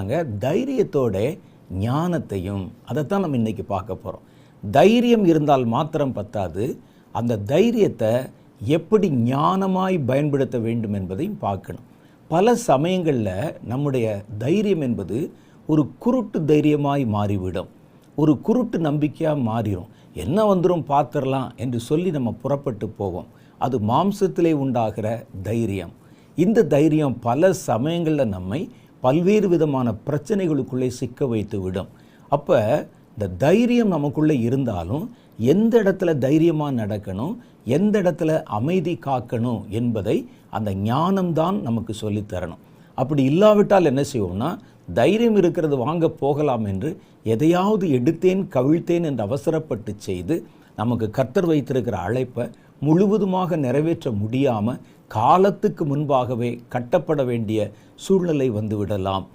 நாங்கள் தைரியத்தோட ஞானத்தையும் அதைத்தான் நம்ம இன்னைக்கு பார்க்க போகிறோம் தைரியம் இருந்தால் மாத்திரம் பத்தாது. அந்த தைரியத்தை எப்படி ஞானமாய் பயன்படுத்த வேண்டும் என்பதையும் பார்க்கணும். பல சமயங்களில் நம்முடைய தைரியம் என்பது ஒரு குருட்டு தைரியமாய் மாறிவிடும். ஒரு குருட்டு நம்பிக்கையாக மாறிடும் என்ன வந்துடும் பார்த்துடலாம் என்று சொல்லி நம்ம புறப்பட்டு போவோம். அது மாம்சத்திலே உண்டாகிற தைரியம். இந்த தைரியம் பல சமயங்களில் நம்மை பல்வேறு விதமான பிரச்சனைகளுக்குள்ளே சிக்க வைத்து விடும். அப்போ இந்த தைரியம் நமக்குள்ளே இருந்தாலும் எந்த இடத்துல தைரியமாக நடக்கணும் எந்த இடத்துல அமைதி காக்கணும் என்பதை அந்த ஞானம்தான் நமக்கு சொல்லித் தரணும். அப்படி இல்லாவிட்டால் என்ன செய்வோம்னா தைரியம் இருக்கிறது வாங்க போகலாம் என்று எதையாவது எடுத்தேன் கவிழ்த்தேன் என்று அவசரப்பட்டு செய்து நமக்கு கர்த்தர் வைத்திருக்கிற அழைப்பை முழுவதுமாக நிறைவேற்ற முடியாமல் காலத்துக்கு முன்பாகவே கட்டப்பட வேண்டிய சூழ்நிலை வந்துவிடலாம்.